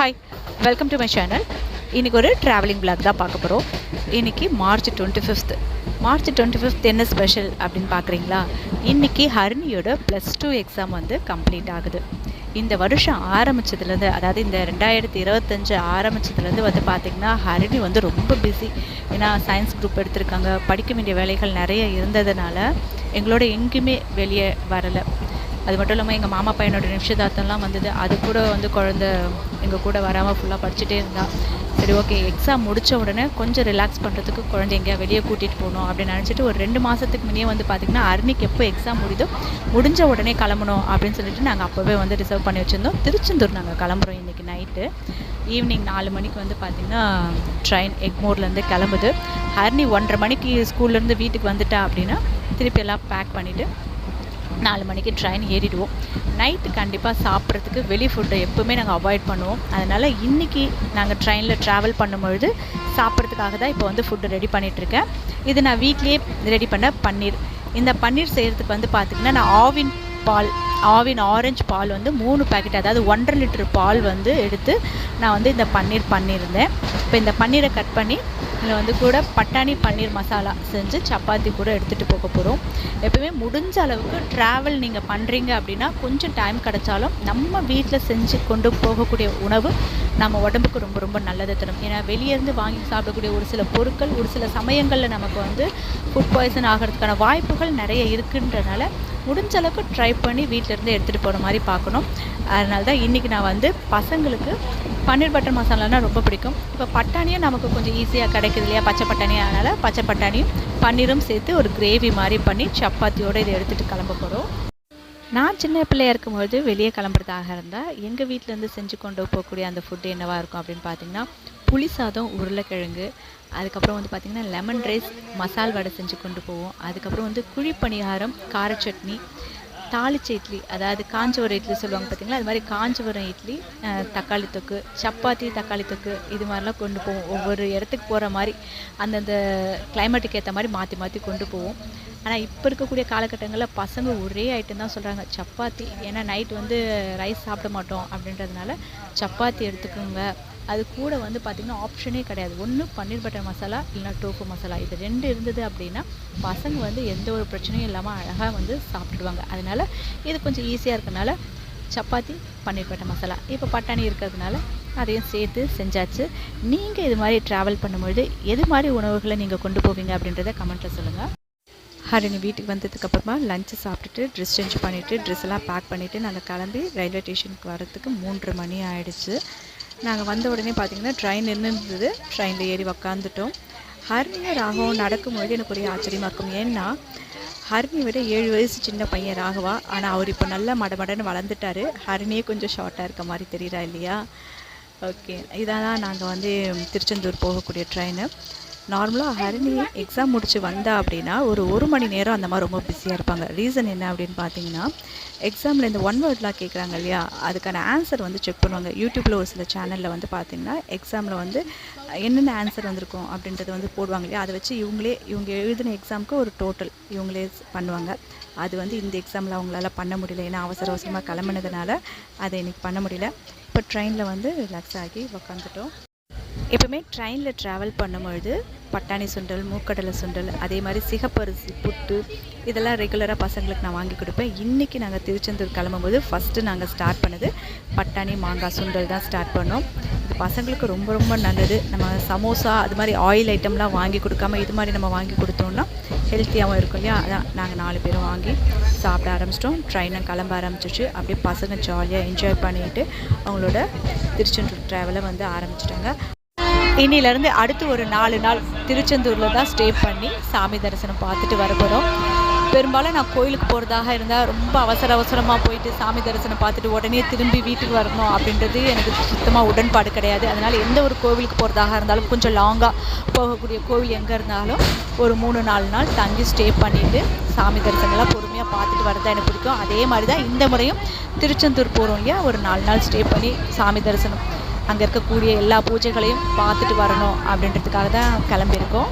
Hi welcome to my channel இன்றைக்கி ஒரு travelling black தான் பார்க்க போகிறோம் இன்றைக்கி March twenty fifth March twenty fifth என்ன ஸ்பெஷல் அப்படின்னு பார்க்குறீங்களா? இன்றைக்கி ஹரிணியோட ப்ளஸ் டூ எக்ஸாம் வந்து கம்ப்ளீட் ஆகுது. இந்த வருஷம் ஆரம்பிச்சதுலேருந்து அதாவது இந்த ரெண்டாயிரத்தி இருபத்தஞ்சு ஆரம்பித்ததுலேருந்து வந்து பார்த்திங்கன்னா ஹரிணி வந்து ரொம்ப பிஸி ஏன்னா சயின்ஸ் குரூப் எடுத்திருக்காங்க படிக்க வேண்டிய வேலைகள் நிறைய இருந்ததுனால எங்களோட எங்கேயுமே வெளியே வரலை. அது மட்டும் இல்லாமல் எங்கள் மாமா பையனோட நிமிஷதார்த்தம்லாம் வந்தது. அது கூட வந்து குழந்த எங்கள் கூட வராமல் ஃபுல்லாக படிச்சுட்டே இருந்தா. சரி ஓகே எக்ஸாம் முடித்த உடனே கொஞ்சம் ரிலாக்ஸ் பண்ணுறதுக்கு குழந்தை எங்கேயா வெளியே கூட்டிகிட்டு போகணும் அப்படின்னு நினச்சிட்டு ஒரு ரெண்டு மாதத்துக்கு முன்னே வந்து பார்த்திங்கன்னா அருணிக்கு எப்போ எக்ஸாம் முடியுதோ முடிஞ்ச உடனே கிளம்பணும் அப்படின்னு சொல்லிட்டு நாங்கள் அப்போவே வந்து ரிசர்வ் பண்ணி வச்சுருந்தோம். திருச்செந்தூர் நாங்கள் கிளம்புறோம் இன்றைக்கி நைட்டு ஈவினிங் நாலு மணிக்கு வந்து பார்த்திங்கன்னா ட்ரெயின் எக்மோர்லேருந்து கிளம்புது. ஹர்னி ஒன்றரை மணிக்கு ஸ்கூல்லேருந்து வீட்டுக்கு வந்துட்டா அப்படின்னா திருப்பி எல்லாம் பேக் பண்ணிவிட்டு நாலு மணிக்கு ட்ரெயின் ஏறிடுவோம். நைட்டு கண்டிப்பாக சாப்பிட்றதுக்கு வெளி ஃபுட்டை எப்போவுமே நாங்கள் அவாய்ட் பண்ணுவோம். அதனால் இன்றைக்கி நாங்கள் ட்ரெயினில் ட்ராவல் பண்ணும்பொழுது சாப்பிட்றதுக்காக தான் இப்போ வந்து ஃபுட்டு ரெடி பண்ணிகிட்ருக்கேன் இது நான் வீட்லேயே ரெடி பண்ண பன்னீர். இந்த பன்னீர் செய்கிறதுக்கு வந்து பார்த்திங்கன்னா நான் ஆவின் பால் ஆவின் ஆரஞ்சு பால் வந்து மூணு பேக்கெட் அதாவது ஒன்றரை லிட்டர் பால் வந்து எடுத்து நான் வந்து இந்த பன்னீர் பண்ணியிருந்தேன். இப்போ இந்த பன்னீரை கட் பண்ணி இதில் வந்து கூட பட்டாணி பன்னீர் மசாலா செஞ்சு சப்பாத்தி கூட எடுத்துகிட்டு போக போகிறோம் எப்பவுமே முடிஞ்ச அளவுக்கு ட்ராவல் நீங்கள் பண்ணுறீங்க அப்படின்னா கொஞ்சம் டைம் கிடைச்சாலும் நம்ம வீட்டில் செஞ்சு கொண்டு போகக்கூடிய உணவு நம்ம உடம்புக்கு ரொம்ப ரொம்ப நல்லது தரும். ஏன்னா வெளியேருந்து வாங்கி சாப்பிடக்கூடிய ஒரு சில பொருட்கள் ஒரு சில சமயங்களில் நமக்கு வந்து ஃபுட் பாய்சன் ஆகிறதுக்கான வாய்ப்புகள் நிறைய இருக்குன்றனால முடிஞ்ச அளவுக்கு ட்ரை பண்ணி வீட்டிலேருந்து எடுத்துகிட்டு போகிற மாதிரி பார்க்கணும். அதனால தான் இன்றைக்கி நான் வந்து பசங்களுக்கு பன்னீர் பட்டர் மசாலானா ரொம்ப பிடிக்கும். இப்போ பட்டாணியும் நமக்கு கொஞ்சம் ஈஸியாக கிடைக்குது இல்லையா? பச்சை பட்டாணி அதனால் பச்சை பட்டாணியும் பன்னீரும் சேர்த்து ஒரு கிரேவி மாதிரி பண்ணி சப்பாத்தியோடு இதை எடுத்துகிட்டு கிளம்ப போகிறோம் நான் சின்ன பிள்ளையா இருக்கும்போது வெளியே கிளம்புறதாக இருந்தால் எங்கள் வீட்டிலேருந்து செஞ்சு கொண்டு போகக்கூடிய அந்த ஃபுட்டு என்னவாக இருக்கும் அப்படின்னு பார்த்தீங்கன்னா புளி சாதம் உருளைக்கிழங்கு அதுக்கப்புறம் வந்து பார்த்திங்கன்னா லெமன் ரைஸ் மசால் வடை செஞ்சு கொண்டு போவோம். அதுக்கப்புறம் வந்து குழி பணியாரம் கார சட்னி தாளிச்ச இட்லி அதாவது காஞ்சவரம் இட்லி சொல்லுவாங்க பார்த்தீங்களா அது மாதிரி காஞ்சவரம் இட்லி தக்காளி தொக்கு சப்பாத்தி தக்காளி தொக்கு இது மாதிரிலாம் கொண்டு போவோம். ஒவ்வொரு இடத்துக்கு போகிற மாதிரி அந்தந்த கிளைமேட்டுக்கு ஏற்ற மாதிரி மாற்றி மாற்றி கொண்டு போவோம். ஆனால் இப்போ இருக்கக்கூடிய காலகட்டங்களில் பசங்க ஒரே ஐட்டம் தான் சொல்கிறாங்க சப்பாத்தி. ஏன்னா நைட் வந்து ரைஸ் சாப்பிட மாட்டோம் அப்படின்றதுனால சப்பாத்தி எடுத்துக்கோங்க. அது கூட வந்து பார்த்திங்கன்னா ஆப்ஷனே கிடையாது. ஒன்று பன்னீர் பட்டர் மசாலா இல்லைனா டோஃபு மசாலா. இது ரெண்டு இருந்தது அப்படின்னா பசங்க வந்து எந்த ஒரு பிரச்சனையும் இல்லாமல் அழகாக வந்து சாப்பிட்டுடுவாங்க அதனால் இது கொஞ்சம் ஈஸியாக இருக்கனால சப்பாத்தி பன்னீர் பட்டர் மசாலா. இப்போ பட்டாணி இருக்கிறதுனால அதையும் சேர்த்து செஞ்சாச்சு. நீங்கள் இது மாதிரி ட்ராவல் பண்ணும்பொழுது எது மாதிரி உணவுகளை நீங்கள் கொண்டு போவீங்க அப்படின்றத கமெண்ட்டில் சொல்லுங்கள் ஹரிணி வீட்டுக்கு வந்ததுக்கப்புறமா லஞ்சு சாப்பிட்டுட்டு ட்ரெஸ் சேஞ்ச் பண்ணிவிட்டு ட்ரெஸ் எல்லாம் பேக் பண்ணிவிட்டு நாங்கள் கிளம்பி ரயில்வே ஸ்டேஷனுக்கு வரத்துக்கு மூன்றரை மணி ஆகிடுச்சு நாங்கள் வந்த உடனே பார்த்தீங்கன்னா ட்ரெயின் நின்றுருந்தது ட்ரெயினில் ஏறி உக்காந்துட்டோம். ஹரிணியும் ராகவும் நடக்கும்பொழுது எனக்கு ஒரே ஆச்சரியமாக இருக்கும். ஏன்னா ஹரிணி விட ஏழு வயசு சின்ன பையன் ராகவா. ஆனால் அவர் இப்போ நல்லா மடமடன்னு வளர்ந்துட்டாரு. ஹரிணியே கொஞ்சம் ஷார்ட்டாக இருக்க மாதிரி தெரியுறா இல்லையா? ஓகே இதான் தான் நாங்கள் வந்து திருச்செந்தூர் போகக்கூடிய ட்ரெயினு நார்மலாக ஹரிணி எக்ஸாம் முடித்து வந்தா அப்படின்னா ஒரு ஒரு மணி நேரம் அந்த மாதிரி ரொம்ப பிஸியாக இருப்பாங்க. ரீசன் என்ன அப்படின்னு பார்த்தீங்கன்னா எக்ஸாமில் இந்த ஒன் வேர்ட்லாம் கேட்குறாங்க இல்லையா? அதுக்கான ஆன்சர் வந்து செக் பண்ணுவாங்க. யூடியூப்பில் ஒரு சில சேனலில் வந்து பார்த்தீங்கன்னா எக்ஸாமில் வந்து என்னென்ன ஆன்சர் வந்திருக்கும் அப்படின்றத வந்து போடுவாங்க இல்லையா? அதை வச்சு இவங்களே இவங்க எழுதின எக்ஸாமுக்கு ஒரு டோட்டல் இவங்களே பண்ணுவாங்க. அது வந்து இந்த எக்ஸாமில் அவங்களால பண்ண முடியல. ஏன்னா அவசர அவசரமாக கிளம்புனதுனால அதை இன்றைக்கி பண்ண முடியல. இப்போ ட்ரெயினில் வந்து ரிலாக்ஸ் ஆகி உக்காந்துட்டோம். எப்பவுமே ட்ரெயினில் ட்ராவல் பண்ணும்பொழுது பட்டாணி சுண்டல் மூக்கடலை சுண்டல் அதே மாதிரி சிகப்பரிசி புட்டு இதெல்லாம் ரெகுலராக பசங்களுக்கு நான் வாங்கி கொடுப்பேன். இன்றைக்கி நாங்கள் திருச்செந்தூர் கிளம்பும்போது ஃபஸ்ட்டு நாங்கள் ஸ்டார்ட் பண்ணது பட்டாணி மாங்காய் சுண்டல் தான் ஸ்டார்ட் பண்ணோம். இது பசங்களுக்கு ரொம்ப ரொம்ப நல்லது. நம்ம சமோசா அது மாதிரி ஆயில் ஐட்டம்லாம் வாங்கி கொடுக்காம இது மாதிரி நம்ம வாங்கி கொடுத்தோம்னா ஹெல்த்தியாகவும் இருக்கும் இல்லையா? அதான் நாங்கள் நாலு பேரும் வாங்கி சாப்பிட ஆரம்பிச்சிட்டோம். ட்ரெயினை கிளம்ப ஆரம்பிச்சிச்சு அப்படியே பசங்க ஜாலியாக என்ஜாய் பண்ணிட்டு அவங்களோட திருச்செந்தூர் ட்ராவலை வந்து ஆரம்பிச்சிட்டாங்க. இன்னிலேருந்து அடுத்து ஒரு நாலு நாள் திருச்செந்தூரில் தான் ஸ்டே பண்ணி சாமி தரிசனம் பார்த்துட்டு வர போகிறோம் பெரும்பாலும் நான் கோயிலுக்கு போகிறதாக இருந்தால் ரொம்ப அவசர அவசரமாக போயிட்டு சாமி தரிசனம் பார்த்துட்டு உடனே திரும்பி வீட்டுக்கு வரணும் அப்படின்றது எனக்கு சுத்தமாக உடன்பாடு கிடையாது. அதனால் எந்த ஒரு கோவிலுக்கு போகிறதாக இருந்தாலும் கொஞ்சம் லாங்காக போகக்கூடிய கோவில் எங்கே இருந்தாலும் ஒரு மூணு நாலு நாள் தங்கி ஸ்டே பண்ணிவிட்டு சாமி தரிசனம்லாம் பொறுமையாக பார்த்துட்டு வரதான் எனக்கு பிடிக்கும். அதே மாதிரி தான் இந்த முறையும் திருச்செந்தூர் போகிறோம் இல்லையா? ஒரு நாலு நாள் ஸ்டே பண்ணி சாமி தரிசனம் அங்கே இருக்கக்கூடிய எல்லா பூஜைகளையும் பார்த்துட்டு வரணும் அப்படின்றதுக்காக தான் கிளம்பியிருக்கோம்.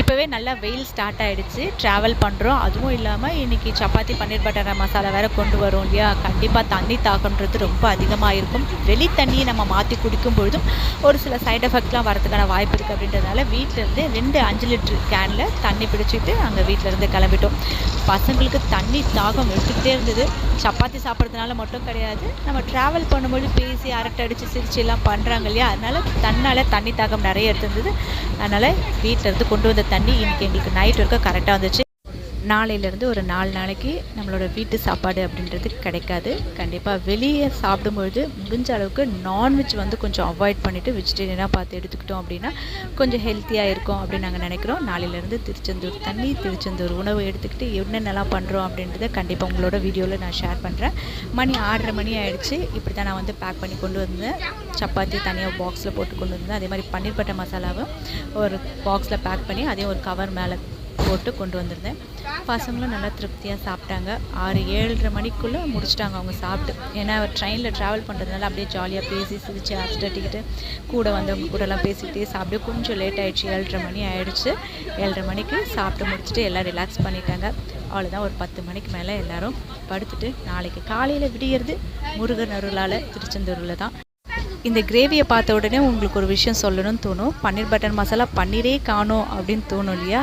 இப்போவே நல்லா வெயில் ஸ்டார்ட் ஆகிடுச்சு ட்ராவல் பண்ணுறோம் அதுவும் இல்லாமல் இன்றைக்கி சப்பாத்தி பன்னீர் பட்டர் மசாலா வேறு கொண்டு வரும் இல்லையா? கண்டிப்பாக தண்ணி தாக்கன்றது ரொம்ப அதிகமாக இருக்கும் வெளி தண்ணியை நம்ம மாற்றி குடிக்கும் பொழுதும் ஒரு சில சைடு எஃபெக்ட்லாம் வரதுக்கான வாய்ப்பு இருக்குது அப்படின்றதுனால வீட்டிலேருந்து ரெண்டு அஞ்சு லிட்டர் கேனில் தண்ணி பிடிச்சிட்டு அங்கே வீட்டிலேருந்து கிளம்பிட்டோம். பசங்களுக்கு தண்ணி தாகம் எடுத்துக்கிட்டே இருந்தது. சப்பாத்தி சாப்பிட்றதுனால மட்டும் கிடையாது. நம்ம ட்ராவல் பண்ணும்போது பேசி அரட்டை அடித்து சிரிச்சு எல்லாம் பண்ணுறாங்க இல்லையா? அதனால் தன்னால் தண்ணி தாகம் நிறைய எடுத்திருந்தது. அதனால் வீட்டிலேருந்து கொண்டு வந்த தண்ணி இன்றைக்கி எங்களுக்கு நைட் வரைக்கும் கரெக்டாக வந்துச்சு. நாளையிலேருந்து ஒரு நாலு நாளைக்கு நம்மளோட வீட்டு சாப்பாடு அப்படின்றது கிடைக்காது. கண்டிப்பாக வெளியே சாப்பிடும்பொழுது முடிஞ்ச அளவுக்கு நான்வெஜ் வந்து கொஞ்சம் அவாய்ட் பண்ணிவிட்டு வெஜிடேரியனாக பார்த்து எடுத்துக்கிட்டோம் அப்படின்னா கொஞ்சம் ஹெல்த்தியாக இருக்கும் அப்படின்னு நாங்கள் நினைக்கிறோம். நாளையிலேருந்து திருச்செந்தூர் தண்ணி திருச்செந்தூர் உணவு எடுத்துக்கிட்டு என்னென்னலாம் பண்ணுறோம் அப்படின்றத கண்டிப்பாக உங்களோட வீடியோவில் நான் ஷேர் பண்ணுறேன் மணி ஆறரை மணி ஆகிடுச்சு இப்படி தான் நான் வந்து பேக் பண்ணி கொண்டு வந்தேன். சப்பாத்தி தனியாக பாக்ஸில் போட்டு கொண்டு வந்தேன். அதே மாதிரி பன்னீர் பட்டர் மசாலாவும் ஒரு பாக்ஸில் பேக் பண்ணி அதையும் ஒரு கவர் மேலே போட்டு கொண்டு வந்திருந்தேன். பசங்களும் நல்லா திருப்தியாக சாப்பிட்டாங்க. ஆறு ஏழரை மணிக்குள்ளே முடிச்சிட்டாங்க அவங்க சாப்பிட்டு. ஏன்னா ட்ரெயினில் ட்ராவல் பண்ணுறதுனால அப்படியே ஜாலியாக பேசி சிரித்து அடிச்சுட்டிக்கிட்டு கூட வந்தவங்க கூடலாம் பேசிக்கிட்டே சாப்பிட்டு கொஞ்சம் லேட் ஆகிடுச்சு ஏழரை மணி ஆகிடுச்சு ஏழரை மணிக்கு சாப்பிட்டு முடிச்சுட்டு எல்லாம் ரிலாக்ஸ் பண்ணிட்டாங்க. அவ்வளோதான் ஒரு பத்து மணிக்கு மேலே எல்லோரும் படுத்துட்டு நாளைக்கு காலையில் விடியறது முருகன் அருளால் திருச்செந்தூரில் தான் இந்த கிரேவியை பார்த்த உடனே உங்களுக்கு ஒரு விஷயம் சொல்லணும்னு தோணும். பன்னீர் பட்டர் மசாலா பன்னீரே காணும் அப்படின்னு தோணும் இல்லையா?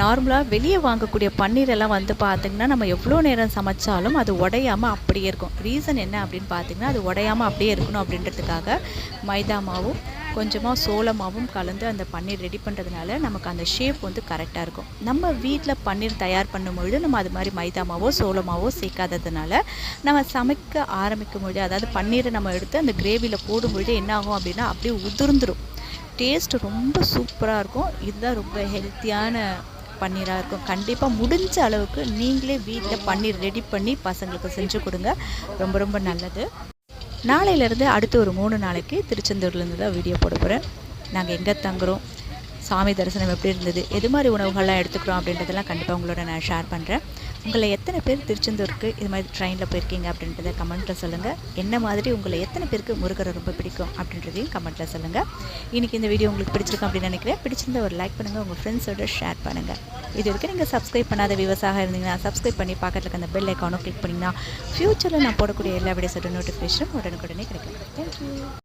நார்மலாக வெளியே வாங்கக்கூடிய பன்னீரெல்லாம் வந்து பார்த்திங்கன்னா நம்ம எவ்வளோ நேரம் சமைச்சாலும் அது உடையாமல் அப்படியே இருக்கும். ரீசன் என்ன அப்படின்னு பார்த்திங்கன்னா அது உடையாமல் அப்படியே இருக்கணும் அப்படின்றதுக்காக மைதா மாவும் கொஞ்சமாக சோளமாகவும் கலந்து அந்த பன்னீர் ரெடி பண்ணுறதுனால நமக்கு அந்த ஷேப் வந்து கரெக்டாக இருக்கும். நம்ம வீட்டில் பன்னீர் தயார் பண்ணும்பொழுது நம்ம அது மாதிரி மைதா மாவோ சேர்க்காததுனால நம்ம சமைக்க ஆரம்பிக்கும் பொழுது அதாவது பன்னீரை நம்ம எடுத்து அந்த கிரேவியில் போடும்பொழுது என்ன ஆகும் அப்படின்னா அப்படியே உதிர்ந்துடும் டேஸ்ட் ரொம்ப சூப்பராக இருக்கும். இதுதான் ரொம்ப ஹெல்த்தியான பன்னீராக இருக்கும். கண்டிப்பாக முடிஞ்ச அளவுக்கு நீங்களே வீட்டில் பன்னீர் ரெடி பண்ணி பசங்களுக்கு செஞ்சு கொடுங்க. ரொம்ப ரொம்ப நல்லது. நாளையிலேருந்து அடுத்து ஒரு மூணு நாளைக்கு திருச்செந்தூர்லேருந்து தான் வீடியோ போட போகிறேன் நாங்கள் எங்கே தங்குறோம்? சாமி தரிசனம் எப்படி இருந்தது? எது மாதிரி உணவுகள்லாம் எடுத்துக்கிறோம் அப்படின்றதெல்லாம் கண்டிப்பாக உங்களோட நான் ஷேர் பண்ணுறேன் உங்களை எத்தனை பேர் திருச்செந்தூருக்கு இது மாதிரி ட்ரெயினில் போயிருக்கீங்க அப்படின்றத கமெண்ட்டில் சொல்லுங்கள் என்ன மாதிரி உங்களை எத்தனை பேருக்கு முருகரை ரொம்ப பிடிக்கும் அப்படின்றதையும் கமெண்ட்டில் சொல்லுங்கள் இன்றைக்கி இந்த வீடியோ உங்களுக்கு பிடிச்சிருக்கும் அப்படின்னு நினைக்கிறேன். பிடிச்சிருந்த ஒரு லைக் பண்ணுங்கள் உங்கள் ஃப்ரெண்ட்ஸோட ஷேர் பண்ணுங்கள் இது வரைக்கும் நீங்கள் சப்ஸ்கிரைப் பண்ணாத விவசாயம் இருந்தீங்கன்னா சப்ஸ்கிரைப் பண்ணி பக்கத்தில் அந்த பெல் ஐக்கானும் கிளிக் பண்ணிங்கன்னா ஃப்யூச்சரில் நான் போடக்கூடிய எல்லா வீடியோஸோட நோட்டிஃபிகேஷனும் உடனுக்குடனே கிடைக்கும். தேங்க்யூ